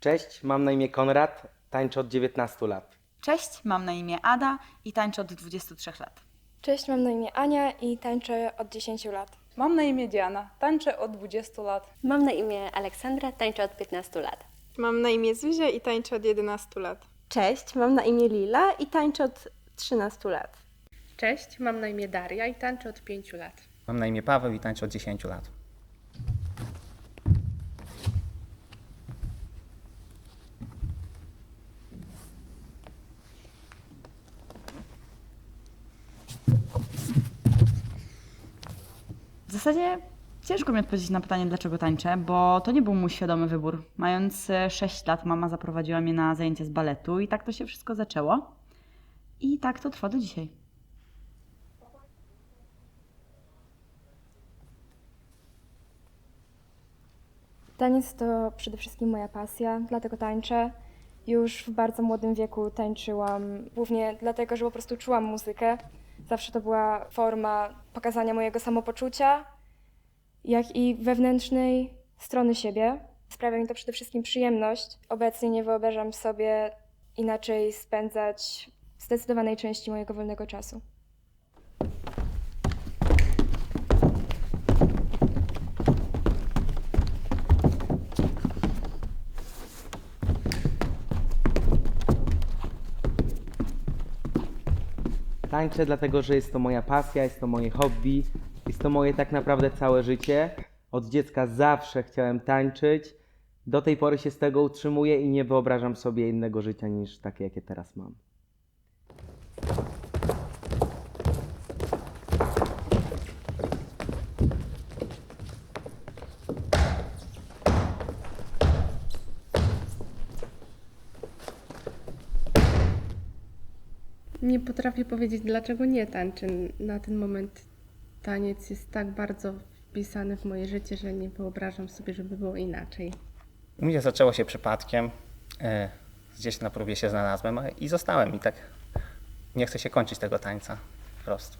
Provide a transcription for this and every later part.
Cześć, mam na imię Konrad, tańczę od 19 lat. Cześć, mam na imię Ada i tańczę od 23 lat. Cześć, mam na imię Ania i tańczę od 10 lat. Mam na imię Diana, tańczę od 20 lat. Mam na imię Aleksandra, tańczę od 15 lat. Mam na imię Zuzia i tańczę od 11 lat. Cześć, mam na imię Lila i tańczę od 13 lat. Cześć, mam na imię Daria i tańczę od 5 lat. Mam na imię Paweł i tańczę od 10 lat. Zasadzie ciężko mi odpowiedzieć na pytanie, dlaczego tańczę, bo to nie był mój świadomy wybór. Mając e, 6 lat, mama zaprowadziła mnie na zajęcia z baletu i tak to się wszystko zaczęło. I tak to trwa do dzisiaj. Taniec to przede wszystkim moja pasja, dlatego tańczę. Już w bardzo młodym wieku tańczyłam, głównie dlatego, że po prostu czułam muzykę. Zawsze to była forma pokazania mojego samopoczucia, jak i wewnętrznej strony siebie. Sprawia mi to przede wszystkim przyjemność. Obecnie nie wyobrażam sobie inaczej spędzać zdecydowanej części mojego wolnego czasu. Tańczę dlatego, że jest to moja pasja, jest to moje hobby, jest to moje tak naprawdę całe życie. Od dziecka zawsze chciałem tańczyć. Do tej pory się z tego utrzymuję i nie wyobrażam sobie innego życia niż takie, jakie teraz mam. Nie potrafię powiedzieć, dlaczego nie tańczę. Na ten moment taniec jest tak bardzo wpisany w moje życie, że nie wyobrażam sobie, żeby było inaczej. U mnie zaczęło się przypadkiem. e, Gdzieś na próbie się znalazłem i zostałem. I tak nie chcę się kończyć tego tańca. Po prostu.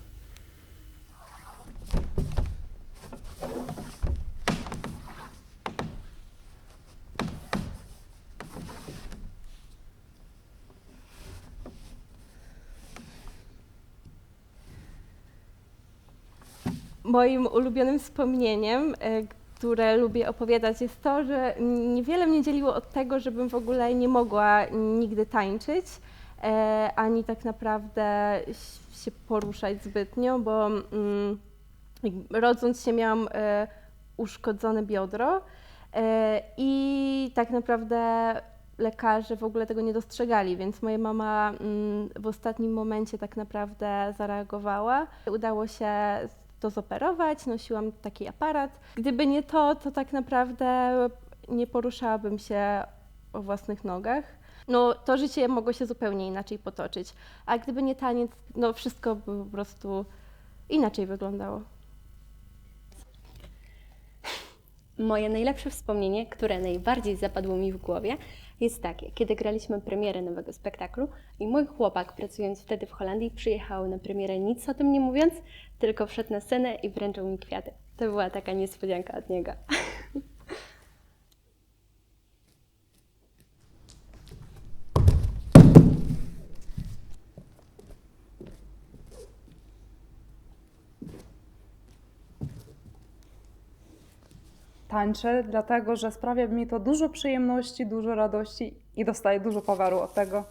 Moim ulubionym wspomnieniem, e, które lubię opowiadać, jest to, że niewiele mnie dzieliło od tego, żebym w ogóle nie mogła nigdy tańczyć, e, ani tak naprawdę się poruszać zbytnio, bo mm, rodząc się miałam e, uszkodzone biodro i tak naprawdę lekarze w ogóle tego nie dostrzegali, więc moja mama mm, w ostatnim momencie tak naprawdę zareagowała. Udało się to zoperować, nosiłam taki aparat. Gdyby nie to, to tak naprawdę nie poruszałabym się o własnych nogach. No, to życie mogło się zupełnie inaczej potoczyć. A gdyby nie taniec, no wszystko by po prostu inaczej wyglądało. Moje najlepsze wspomnienie, które najbardziej zapadło mi w głowie, jest takie, kiedy graliśmy premierę nowego spektaklu i mój chłopak, pracując wtedy w Holandii, przyjechał na premierę nic o tym nie mówiąc, tylko wszedł na scenę i wręczył mi kwiaty. To była taka niespodzianka od niego. Tańczę dlatego, że sprawia mi to dużo przyjemności, dużo radości i dostaję dużo powaru od tego.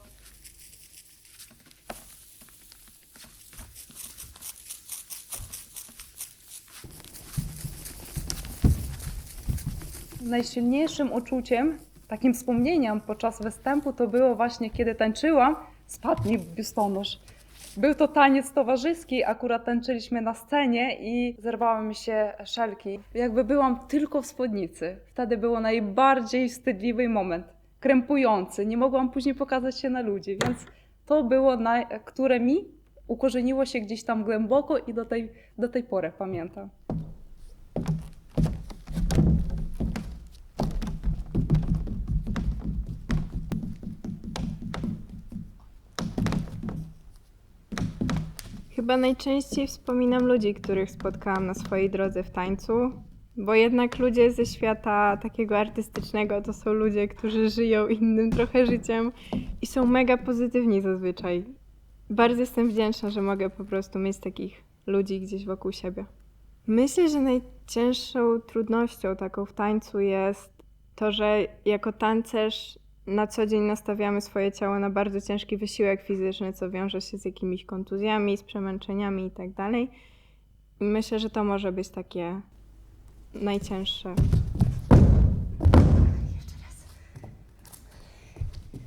Najsilniejszym uczuciem, takim wspomnieniem podczas występu to było właśnie, kiedy tańczyłam, spadł mi biustonosz. Był to taniec towarzyski, akurat tańczyliśmy na scenie i zerwały mi się szelki. Jakby byłam tylko w spódnicy. Wtedy było najbardziej wstydliwy moment, krępujący. Nie mogłam później pokazać się na ludzi, więc to było, na, które mi ukorzeniło się gdzieś tam głęboko i do tej, do tej pory pamiętam. Chyba najczęściej wspominam ludzi, których spotkałam na swojej drodze w tańcu. Bo jednak ludzie ze świata takiego artystycznego to są ludzie, którzy żyją innym trochę życiem i są mega pozytywni zazwyczaj. Bardzo jestem wdzięczna, że mogę po prostu mieć takich ludzi gdzieś wokół siebie. Myślę, że najcięższą trudnością taką w tańcu jest to, że jako tancerz na co dzień nastawiamy swoje ciało na bardzo ciężki wysiłek fizyczny, co wiąże się z jakimiś kontuzjami, z przemęczeniami itd. I myślę, że to może być takie najcięższe.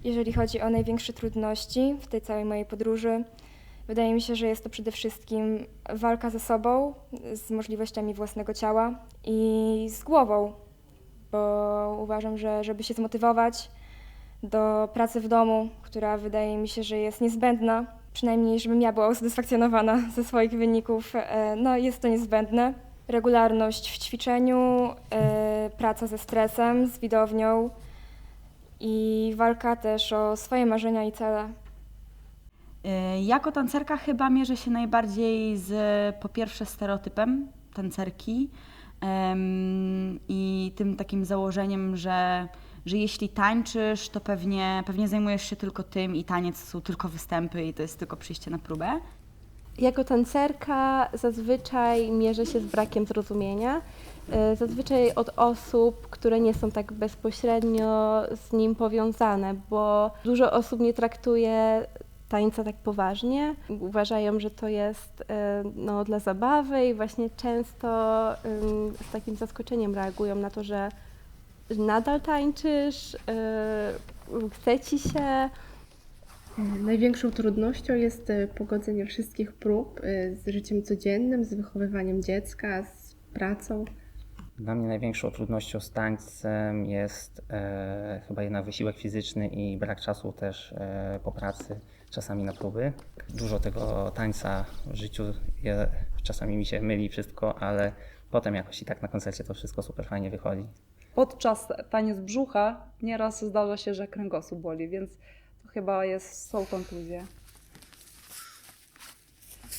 Jeżeli chodzi o największe trudności w tej całej mojej podróży, wydaje mi się, że jest to przede wszystkim walka ze sobą, z możliwościami własnego ciała i z głową, bo uważam, że żeby się zmotywować do pracy w domu, która wydaje mi się, że jest niezbędna, przynajmniej żebym ja była usatysfakcjonowana ze swoich wyników, e, no jest to niezbędne. Regularność w ćwiczeniu, e, praca ze stresem, z widownią, i walka też o swoje marzenia i cele. Y, Jako tancerka chyba mierzę się najbardziej z po pierwsze stereotypem tancerki i tym takim założeniem, że, że jeśli tańczysz, to pewnie, pewnie zajmujesz się tylko tym i taniec są tylko występy i to jest tylko przyjście na próbę. Jako tancerka zazwyczaj mierzę się z brakiem zrozumienia. E, Zazwyczaj od osób, które nie są tak bezpośrednio z nim powiązane, bo dużo osób nie traktuje tańca tak poważnie. Uważają, że to jest e, no, dla zabawy i właśnie często z takim zaskoczeniem reagują na to, że nadal tańczysz, e, chce ci się. Największą trudnością jest e, pogodzenie wszystkich prób e, z życiem codziennym, z wychowywaniem dziecka, z pracą. Dla mnie największą trudnością z tańcem jest e, chyba jednak wysiłek fizyczny i brak czasu też e, po pracy, czasami na próby. Dużo tego tańca w życiu, je, czasami mi się myli wszystko, ale potem jakoś i tak na koncercie to wszystko super fajnie wychodzi. Podczas taniec brzucha nieraz zdarza się, że kręgosłup boli, więc to chyba jest, są kontuzje.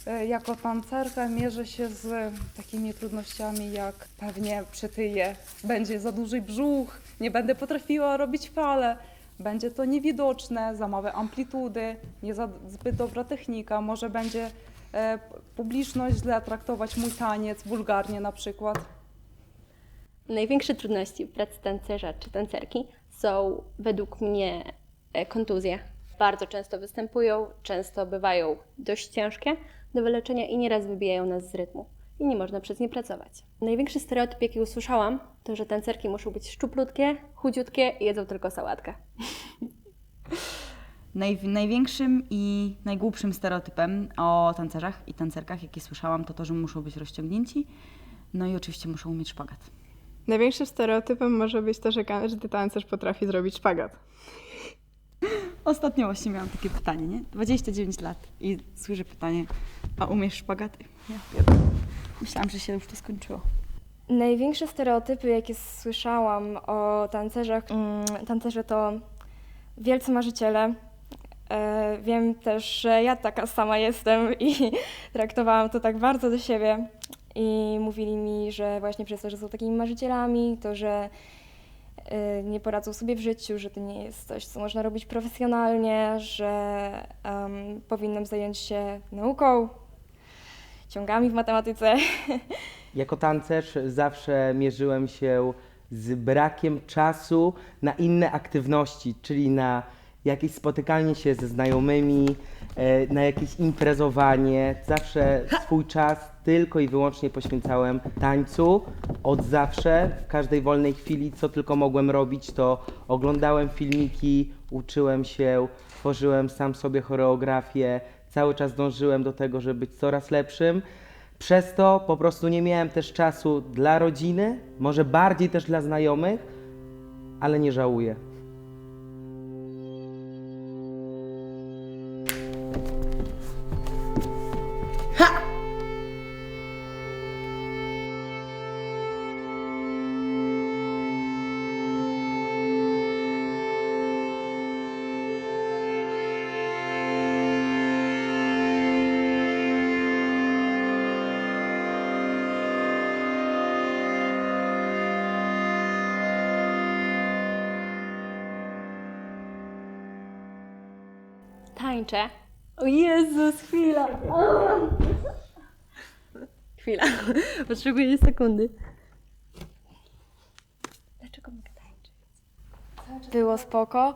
E, Jako tancerka mierzę się z takimi trudnościami, jak pewnie przytyję, będzie za duży brzuch, nie będę potrafiła robić fale, będzie to niewidoczne, za małe amplitudy, nie za zbyt dobra technika, może będzie e, publiczność źle traktować mój taniec, wulgarnie na przykład. Największe trudności w pracy tancerza czy tancerki są według mnie e, kontuzje. Bardzo często występują, często bywają dość ciężkie do wyleczenia i nieraz wybijają nas z rytmu i nie można przez nie pracować. Największy stereotyp, jaki usłyszałam, to że tancerki muszą być szczuplutkie, chudziutkie i jedzą tylko sałatkę. Naj, największym i najgłupszym stereotypem o tancerzach i tancerkach, jaki słyszałam, to to, że muszą być rozciągnięci. No i oczywiście muszą umieć szpagat. Największym stereotypem może być to, że każdy tancerz potrafi zrobić szpagat. Ostatnio właśnie miałam takie pytanie, nie? 29 lat i słyszę pytanie, a umiesz szpagaty? Ja pierdolę. Myślałam, że się już to skończyło. Największe stereotypy, jakie słyszałam o tancerzach, mm, tancerze to wielcy marzyciele. E, wiem też, że ja taka sama jestem i traktowałam to tak bardzo do siebie. I mówili mi, że właśnie przez to, że są takimi marzycielami, to że e, nie poradzą sobie w życiu, że to nie jest coś, co można robić profesjonalnie, że em, powinnam zająć się nauką, ciągami w matematyce. Jako tancerz zawsze mierzyłem się z brakiem czasu na inne aktywności, czyli na jakieś spotykanie się ze znajomymi, e, na jakieś imprezowanie. Zawsze swój czas tylko i wyłącznie poświęcałem tańcu. Od zawsze, w każdej wolnej chwili, co tylko mogłem robić, to oglądałem filmiki, uczyłem się, tworzyłem sam sobie choreografię, cały czas dążyłem do tego, żeby być coraz lepszym. Przez to po prostu nie miałem też czasu dla rodziny, może bardziej też dla znajomych, ale nie żałuję. Tańczę. O Jezus, chwila. Chwila, potrzebuję sekundy. Dlaczego mogę tańczyć? Było spoko.